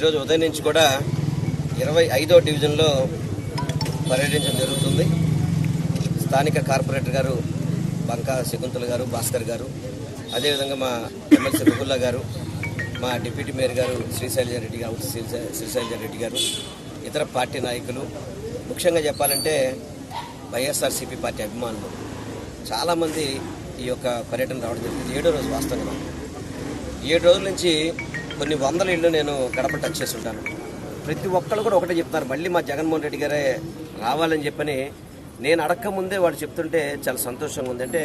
ఈరోజు ఉదయం నుంచి కూడా ఇరవై ఐదో డివిజన్లో పర్యటించడం జరుగుతుంది. స్థానిక కార్పొరేటర్ గారు బంకా శకుంతల గారు భాస్కర్ గారు అదేవిధంగా మా ఎమ్మెల్సీ రఘుల్లా గారు మా డిప్యూటీ మేయర్ గారు శ్రీశైలజ రెడ్డి గారు శ్రీశై రెడ్డి గారు ఇతర పార్టీ నాయకులు. ముఖ్యంగా చెప్పాలంటే వైఎస్ఆర్సీపీ పార్టీ అభిమానులు. చాలామంది ఈ యొక్క పర్యటన రావడం జరిగింది ఏడో రోజు వాస్తవంగా. ఏడు రోజుల నుంచి కొన్ని వందల ఇళ్ళు నేను గడప టచ్ చేసి ఉంటాను ప్రతి ఒక్కళ్ళు కూడా ఒకటే చెప్తున్నారు మళ్ళీ మా జగన్మోహన్ రెడ్డి గారే రావాలని చెప్పని. నేను అడక్క ముందే వాడు చెప్తుంటే చాలా సంతోషంగా ఉంది. అంటే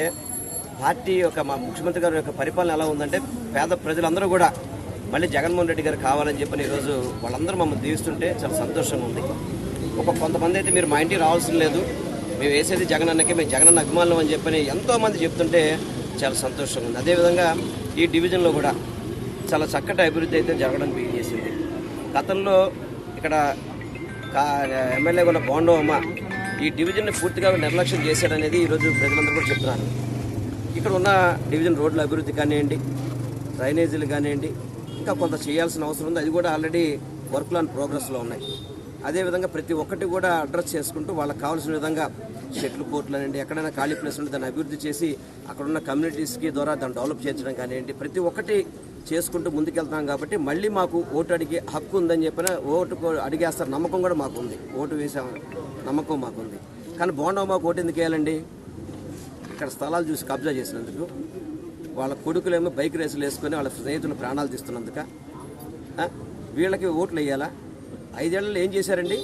పార్టీ యొక్క మా ముఖ్యమంత్రి గారి యొక్క పరిపాలన ఎలా ఉందంటే పేద ప్రజలందరూ కూడా మళ్ళీ జగన్మోహన్ రెడ్డి గారు కావాలని చెప్పని ఈరోజు వాళ్ళందరూ మమ్మల్ని దీవిస్తుంటే చాలా సంతోషంగా ఉంది. ఒక కొంతమంది అయితే మీరు మా ఇంటికి రావాల్సిన లేదు. మేము వేసేది జగన్ అన్నకే మేము జగన్ అన్న అభిమానులు అని చెప్పని ఎంతోమంది చెప్తుంటే చాలా సంతోషంగా ఉంది. అదేవిధంగా ఈ డివిజన్లో కూడా చాలా చక్కటి అభివృద్ధి అయితే జరగడం బిగిన్ చేసింది గతంలో ఇక్కడ ఎమ్మెల్యే ఉన్న బోండవమ్మ ఈ డివిజన్ని పూర్తిగా నిర్లక్ష్యం చేశాడనేది ఈరోజు ప్రజలందరూ కూడా చెప్తున్నారు. ఇక్కడ ఉన్న డివిజన్ రోడ్ల అభివృద్ధి కానివ్వండి డ్రైనేజీలు కానివ్వండి ఇంకా కొంత చేయాల్సిన అవసరం ఉంది. అది కూడా ఆల్రెడీ వర్క్లు అండ్ ప్రోగ్రెస్లో ఉన్నాయి. అదేవిధంగా ప్రతి ఒక్కటి కూడా అడ్రస్ చేసుకుంటూ వాళ్ళకి కావాల్సిన విధంగా షెట్లు పోర్ట్లు అనండి ఎక్కడైనా ఖాళీ ప్లేస్ ఉంటే దాన్ని అభివృద్ధి చేసి అక్కడున్న కమ్యూనిటీస్కి ద్వారా దాన్ని డెవలప్ చేయించడం కానివ్వండి ప్రతి ఒక్కటి చేసుకుంటూ ముందుకెళ్తాం కాబట్టి మళ్ళీ మాకు ఓటు అడిగే హక్కు ఉందని చెప్పిన ఓటు అడిగేస్తారు. నమ్మకం కూడా మాకు ఉంది. ఓటు వేసాం నమ్మకం మాకు ఉంది. కానీ బోండా మాకు ఓటు ఎందుకు వేయాలండి? ఇక్కడ స్థలాలు చూసి కబ్జా చేసినందుకు వాళ్ళ కొడుకులేమో బైక్ రేసులు వేసుకొని వాళ్ళ స్నేహితులు ప్రాణాలు తీస్తున్నందుక వీళ్ళకి ఓట్లు వేయాలా? ఐదేళ్ళలో ఏం చేశారండి?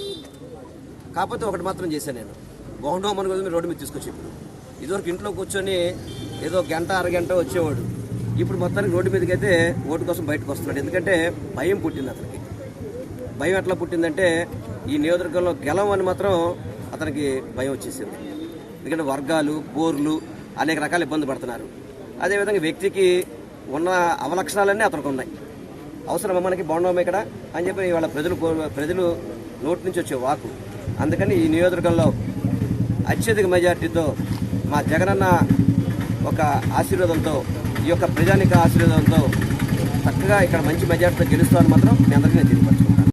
కాకపోతే ఒకటి మాత్రం చేశాను నేను. బాగుండవు మన రోడ్డు మీద తీసుకొచ్చి ఇప్పుడు. ఇదివరకు ఇంట్లో కూర్చొని ఏదో గంట అరగంట వచ్చేవాడు. ఇప్పుడు మొత్తానికి రోడ్డు మీదకి అయితే ఓటు కోసం బయటకు వస్తున్నాడు. ఎందుకంటే భయం పుట్టింది అతనికి. భయం ఎట్లా పుట్టిందంటే ఈ నియోజకవర్గంలో గెలవని మాత్రం అతనికి భయం వచ్చేసింది. ఎందుకంటే వర్గాలు బోర్లు అనేక రకాల ఇబ్బంది పడుతున్నారు. అదేవిధంగా వ్యక్తికి ఉన్న అవలక్షణాలన్నీ అతనికి ఉన్నాయి. అవసరం మనకి? బాగున్నాం ఇక్కడ? అని చెప్పి ఇవాళ ప్రజలు ప్రజలు నోటి నుంచి వచ్చే వాకు. అందుకని ఈ నియోజకవర్గంలో అత్యధిక మెజార్టీతో మా జగనన్న ఒక ఆశీర్వాదంతో ఈ యొక్క ప్రజానిక ఆశీర్వాదంతో చక్కగా ఇక్కడ మంచి మెజార్టీతో గెలుస్తామని మాత్రం మీ అందరికీ నేను తెలియపరచుకుంటాను